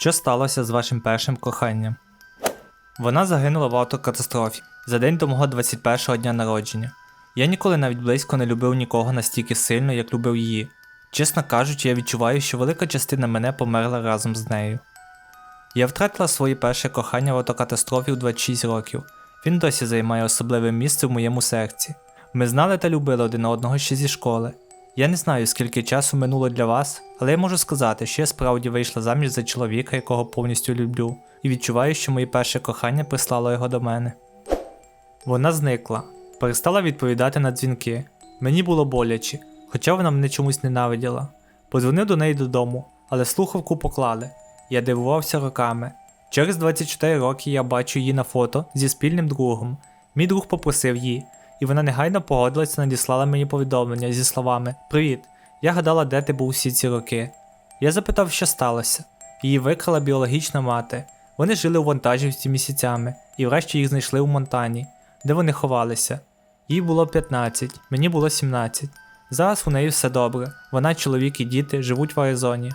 Що сталося з вашим першим коханням? Вона загинула в автокатастрофі за день до мого 21-го дня народження. Я ніколи навіть близько не любив нікого настільки сильно, як любив її. Чесно кажучи, я відчуваю, що велика частина мене померла разом з нею. Я втратила своє перше кохання в автокатастрофі у 26 років. Він досі займає особливе місце в моєму серці. Ми знали та любили один одного ще зі школи. Я не знаю, скільки часу минуло для вас, але я можу сказати, що я справді вийшла заміж за чоловіка, якого повністю люблю, і відчуваю, що моє перше кохання прислало його до мене. Вона зникла, перестала відповідати на дзвінки. Мені було боляче, хоча вона мене чомусь ненавиділа. Подзвонив до неї додому, але слухавку поклали. Я дивувався роками. Через 24 роки я бачу її на фото зі спільним другом. Мій друг попросив її, і вона негайно погодилась та надіслала мені повідомлення зі словами Привіт, я гадала, де ти був всі ці роки. Я запитав, що сталося. Її викрала біологічна мати. Вони жили у вантажівці місяцями, і врешті їх знайшли у Монтані, де вони ховалися. Їй було 15, мені було 17. Зараз у неї все добре. Вона, чоловік і діти живуть в Аризоні.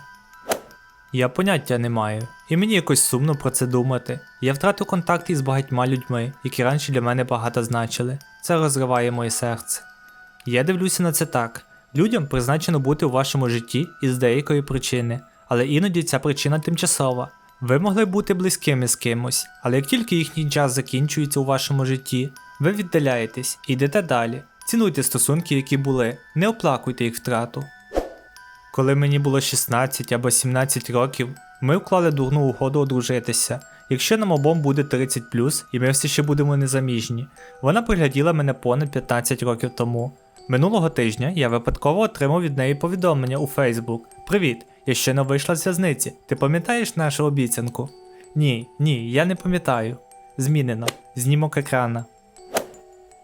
Я поняття не маю, і мені якось сумно про це думати. Я втратив контакт із багатьма людьми, які раніше для мене багато значили. Це розриває моє серце. Я дивлюся на це так: людям призначено бути у вашому житті із деякої причини, але іноді ця причина тимчасова. Ви могли бути близькими з кимось, але як тільки їхній час закінчується у вашому житті, ви віддаляєтесь і йдете далі. Цінуйте стосунки, які були, не оплакуйте їх втрату. Коли мені було 16 або 17 років, ми вклали дурну угоду одружитися. Якщо нам обом буде 30 і ми все ще будемо незаміжні. Вона пригляділа мене понад 15 років тому. Минулого тижня я випадково отримав від неї повідомлення у Facebook. Привіт, я щойно вийшла з в'язниці. Ти пам'ятаєш нашу обіцянку? Ні, ні, я не пам'ятаю. Змінено. Знімок екрана.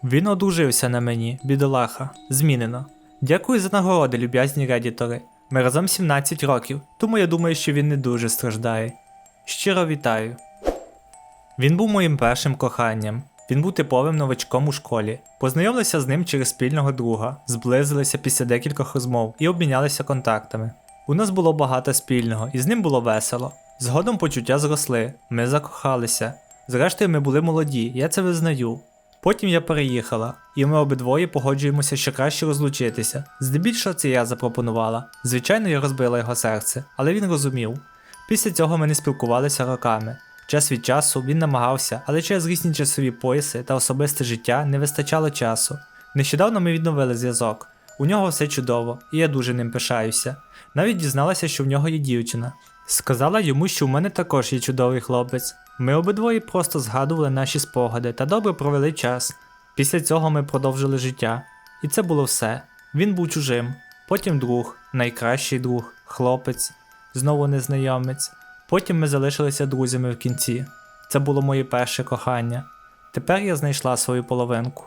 Він одружився на мені, бідолаха. Змінено. Дякую за нагороди, люб'язні редітори. Ми разом 17 років, тому я думаю, що він не дуже страждає. Щиро вітаю. Він був моїм першим коханням. Він був типовим новачком у школі. Познайомилися з ним через спільного друга, зблизилися після декількох розмов і обмінялися контактами. У нас було багато спільного, і з ним було весело. Згодом почуття зросли, ми закохалися. Зрештою, ми були молоді, я це визнаю. Потім я переїхала, і ми обидвоє погоджуємося, що краще розлучитися. Здебільшого це я запропонувала. Звичайно, я розбила його серце, але він розумів. Після цього ми не спілкувалися роками. Час від часу він намагався, але через різні часові пояси та особисте життя не вистачало часу. Нещодавно ми відновили зв'язок. У нього все чудово, і я дуже ним пишаюся. Навіть дізналася, що в нього є дівчина. Сказала йому, що в мене також є чудовий хлопець. Ми обидвоє просто згадували наші спогади та добре провели час. Після цього ми продовжили життя. І це було все. Він був чужим, потім друг, найкращий друг, хлопець, знову незнайомець. Потім ми залишилися друзями в кінці. Це було моє перше кохання. Тепер я знайшла свою половинку.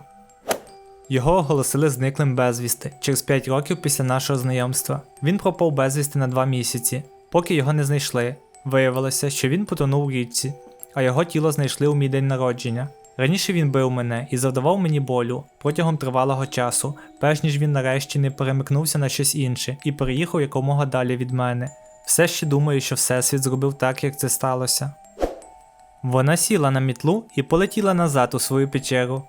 Його оголосили зниклим безвісти через 5 років після нашого знайомства. Він пропав безвісти на 2 місяці, поки його не знайшли. Виявилося, що він потонув у річці, а його тіло знайшли у мій день народження. Раніше він бив мене і завдавав мені болю протягом тривалого часу, перш ніж він нарешті не перемикнувся на щось інше і переїхав якомога далі від мене. Все ще думаю, що Всесвіт зробив так, як це сталося. Вона сіла на мітлу і полетіла назад у свою печеру.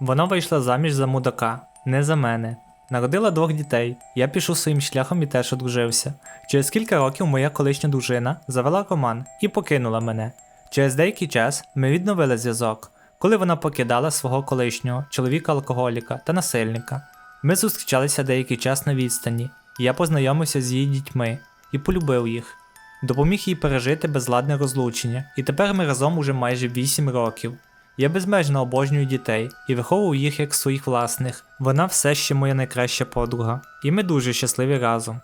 Вона вийшла заміж за мудака, не за мене. Народила двох дітей. Я пішов своїм шляхом і теж одружився. Через кілька років моя колишня дружина завела роман і покинула мене. Через деякий час ми відновили зв'язок, коли вона покидала свого колишнього чоловіка-алкоголіка та насильника. Ми зустрічалися деякий час на відстані. Я познайомився з її дітьми і полюбив їх. Допоміг їй пережити безладне розлучення, і тепер ми разом уже майже 8 років. Я безмежно обожнюю дітей і виховую їх як своїх власних. Вона все ще моя найкраща подруга, і ми дуже щасливі разом.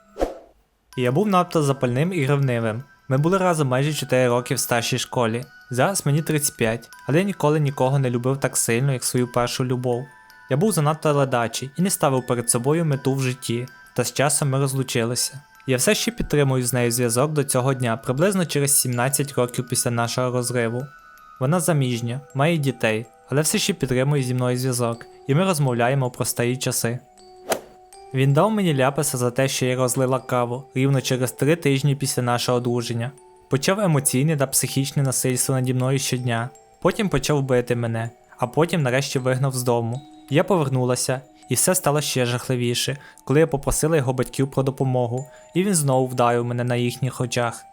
Я був надто запальним і ревнивим. Ми були разом майже 4 роки в старшій школі. Зараз мені 35, але я ніколи нікого не любив так сильно, як свою першу любов. Я був занадто ледачий і не ставив перед собою мету в житті, та з часом ми розлучилися. Я все ще підтримую з нею зв'язок до цього дня, приблизно через 17 років після нашого розриву. Вона заміжня, має дітей, але все ще підтримує зі мною зв'язок, і ми розмовляємо про старі часи. Він дав мені ляпаса за те, що я розлила каву рівно через три тижні після нашого одруження. Почав емоційне та психічне насильство наді мною щодня. Потім почав бити мене, а потім нарешті вигнав з дому. Я повернулася, і все стало ще жахливіше, коли я попросила його батьків про допомогу, і він знову вдарив мене на їхніх очах.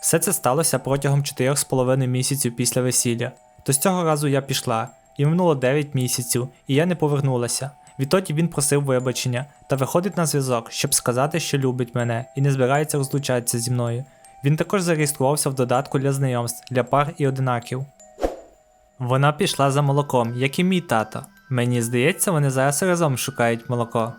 Все це сталося протягом 4,5 місяців після весілля. То з цього разу я пішла, і минуло 9 місяців, і я не повернулася. Відтоді він просив вибачення та виходить на зв'язок, щоб сказати, що любить мене і не збирається розлучатися зі мною. Він також зареєструвався в додатку для знайомств для пар і одинаків. Вона пішла за молоком, як і мій тато. Мені здається, вони зараз разом шукають молоко.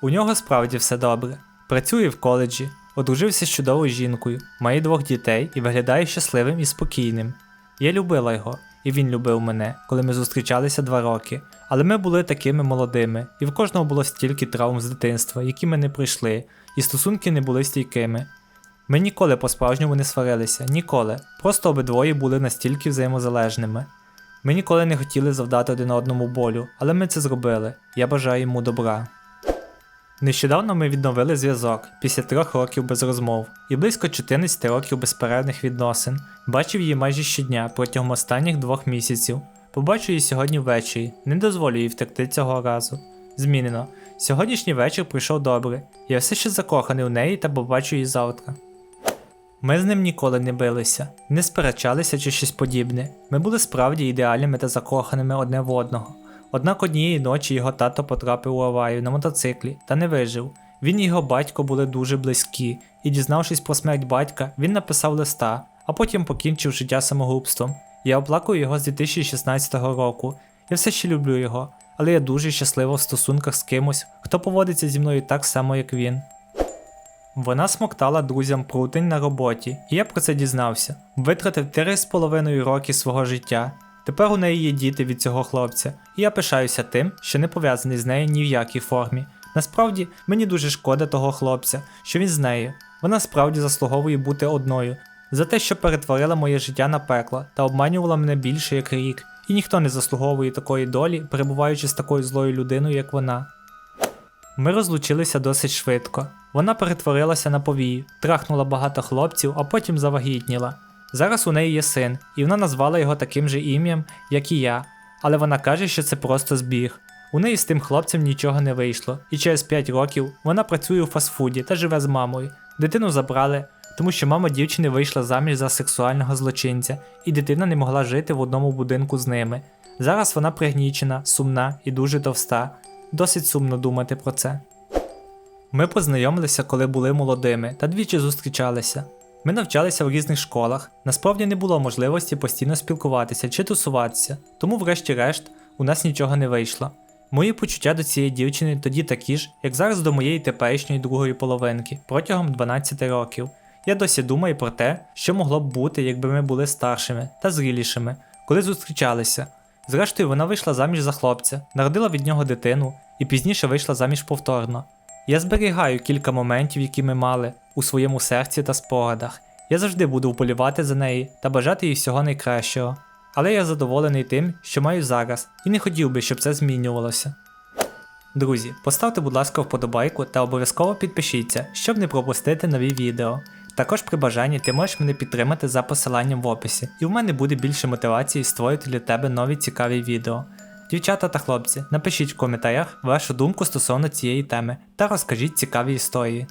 У нього справді все добре. Працює в коледжі, одружився з чудовою жінкою, має двох дітей і виглядає щасливим і спокійним. Я любила його, і він любив мене, коли ми зустрічалися два роки. Але ми були такими молодими, і в кожного було стільки травм з дитинства, які ми не пройшли, і стосунки не були стійкими. Ми ніколи по-справжньому не сварилися, ніколи. Просто обидвоє були настільки взаємозалежними. Ми ніколи не хотіли завдати один одному болю, але ми це зробили. Я бажаю йому добра. Нещодавно ми відновили зв'язок після трьох років без розмов і близько 14 років безперервних відносин. Бачив її майже щодня протягом останніх двох місяців. Побачу її сьогодні ввечері, не дозволю їй втекти цього разу. Змінено. Сьогоднішній вечір пройшов добре. Я все ще закоханий у неї та побачу її завтра. Ми з ним ніколи не билися, не сперечалися чи щось подібне. Ми були справді ідеальними та закоханими одне в одного. Однак однієї ночі його тато потрапив у аварію на мотоциклі та не вижив. Він і його батько були дуже близькі, і, дізнавшись про смерть батька, він написав листа, а потім покінчив життя самогубством. Я оплакую його з 2016 року. Я все ще люблю його, але я дуже щаслива в стосунках з кимось, хто поводиться зі мною так само, як він. Вона смоктала друзям прутень на роботі, і я про це дізнався. Витратив 3,5 роки свого життя. Тепер у неї є діти від цього хлопця, і я пишаюся тим, що не пов'язаний з нею ні в якій формі. Насправді, мені дуже шкода того хлопця, що він з нею. Вона справді заслуговує бути одною за те, що перетворила моє життя на пекло та обманювала мене більше як рік, і ніхто не заслуговує такої долі, перебуваючи з такою злою людиною, як вона. Ми розлучилися досить швидко. Вона перетворилася на повій, трахнула багато хлопців, а потім завагітніла. Зараз у неї є син, і вона назвала його таким же ім'ям, як і я, але вона каже, що це просто збіг. У неї з тим хлопцем нічого не вийшло, і через 5 років вона працює у фастфуді та живе з мамою. Дитину забрали, тому що мама дівчини вийшла заміж за сексуального злочинця, і дитина не могла жити в одному будинку з ними. Зараз вона пригнічена, сумна і дуже товста. Досить сумно думати про це. Ми познайомилися, коли були молодими, та двічі зустрічалися. Ми навчалися в різних школах, насправді не було можливості постійно спілкуватися чи тусуватися, тому, врешті-решт, у нас нічого не вийшло. Мої почуття до цієї дівчини тоді такі ж, як зараз до моєї теперішньої другої половинки протягом 12 років. Я досі думаю про те, що могло б бути, якби ми були старшими та зрілішими, коли зустрічалися. Зрештою, вона вийшла заміж за хлопця, народила від нього дитину і пізніше вийшла заміж повторно. Я зберігаю кілька моментів, які ми мали у своєму серці та спогадах. Я завжди буду вболівати за неї та бажати їй всього найкращого. Але я задоволений тим, що маю зараз, і не хотів би, щоб це змінювалося. Друзі, поставте, будь ласка, вподобайку та обов'язково підпишіться, щоб не пропустити нові відео. Також при бажанні ти можеш мене підтримати за посиланням в описі, і в мене буде більше мотивації створити для тебе нові цікаві відео. Дівчата та хлопці, напишіть в коментарях вашу думку стосовно цієї теми та розкажіть цікаві історії.